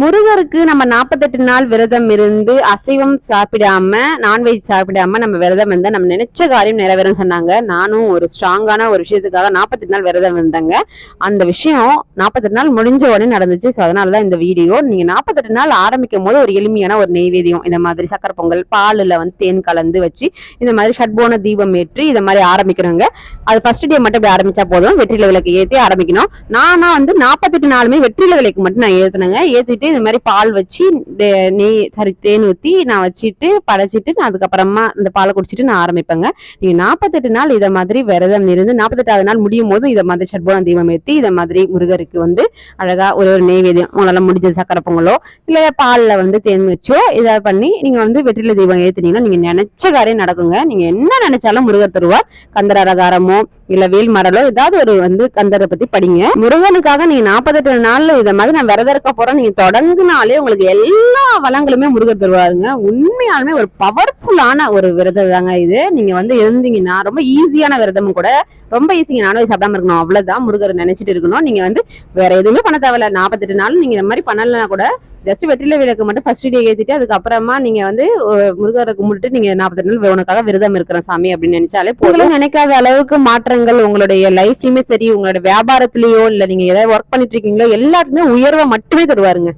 முருகருக்கு நம்ம நாற்பத்தெட்டு நாள் விரதம் இருந்து அசைவம் சாப்பிடாம நான்வெஜ் சாப்பிடாம நம்ம விரதம் இருந்தா நம்ம நினைச்ச காரியம் நிறைவேறும் சொன்னாங்க. நானும் ஒரு ஸ்ட்ராங்கான ஒரு விஷயத்துக்காக நாற்பத்தெட்டு நாள் விரதம் இருந்தேங்க. அந்த விஷயம் நாற்பத்தெட்டு நாள் முடிஞ்ச உடனே நடந்துச்சு. ஸோ அதனாலதான் இந்த வீடியோ. நீங்க நாற்பத்தெட்டு நாள் ஆரம்பிக்கும் போது ஒரு எளிமையான ஒரு நெய்வேதியம் இந்த மாதிரி சக்கரை பொங்கல் பாலில் வந்து தேன் கலந்து வச்சு இந்த மாதிரி ஷட்போன தீபம் ஏற்றி இந்த மாதிரி ஆரம்பிக்கிறோங்க. அது ஃபர்ஸ்ட் டே மட்டும் இப்படி ஆரம்பிச்சா போதும். வெற்றில விளக்கு ஏற்றி ஆரம்பிக்கணும். நானா வந்து நாற்பத்தெட்டு நாளுமே வெற்றில விளக்கு மட்டும் நான் ஏத்துனேங்க. வச்சுட்டு இந்த மாதிரி பால் வச்சு தே- நெய் சரி தேன் ஊத்தி நான் வச்சுட்டு படைச்சிட்டு நான் அதுக்கப்புறமா இந்த பாலை குடிச்சிட்டு நான் ஆரம்பிப்பேங்க. நீங்க நாற்பத்தெட்டு நாள் இதை மாதிரி விரதம் இருந்து நாற்பத்தெட்டாவது நாள் முடியும் போது இதை மாதிரி சட்போன தீபம் ஏற்றி இதை மாதிரி முருகருக்கு வந்து அழகா ஒரு ஒரு நெய்வேதியம் உங்களால முடிஞ்ச சக்கரை பொங்கலோ இல்லை பாலில் வந்து தேன் வச்சோ இதை பண்ணி நீங்க வந்து வெற்றில தீபம் ஏத்துனீங்கன்னா நீங்க நினைச்ச காரியம் நடக்குங்க. நீங்க என்ன நினைச்சாலும் முருகர் தருவார். கந்தரகாரமோ இல்ல வேல் மரலோ ஏதாவது ஒரு வந்து கந்தரை பத்தி படிங்க. முருகனுக்காக நீங்க நாற்பத்தெட்டு நாள்ல இதை மாதிரி நான் விரதம் இருக்க போறேன் நீங்க தொடங்கினாலே உங்களுக்கு எல்லா வளங்களுமே முருகர் தருவாருங்க. உண்மையாலுமே ஒரு பவர்ஃபுல்லான ஒரு விரதம் தாங்க இது. நீங்க வந்து இருந்தீங்கன்னா ரொம்ப ஈஸியான விரதமும் கூட ரொம்ப ஈஸிங்க நான்வெஜ் சாப்பிடாம இருக்கணும். அவ்வளவுதான் முருகர் நினைச்சிட்டு இருக்கணும். நீங்க வந்து வேற எதுவுமே பண்ண தேவையில்ல. நாற்பத்தெட்டு நாள் நீங்க இந்த மாதிரி பண்ணலன்னா கூட ஜஸ்ட் வெற்றில விளக்கு மட்டும் ஃபர்ஸ்ட் டே ஏற்றிட்டு அதுக்கப்புறமா நீங்க வந்து முருகரை கும்பிட்டு நீங்க நாற்பத்தி நாள் உனக்காக விரதம் இருக்கிற சாமி அப்படின்னு நினைச்சாலே போதும். நினைக்காத அளவுக்கு மாற்றங்கள் உங்களுடைய லைஃப்லயுமே சரி உங்களோட வியாபாரத்திலயோ இல்ல நீங்க ஏதாவது ஒர்க் பண்ணிட்டு இருக்கீங்களோ எல்லாத்துக்குமே உயர்வை மட்டுமே தருவாருங்க.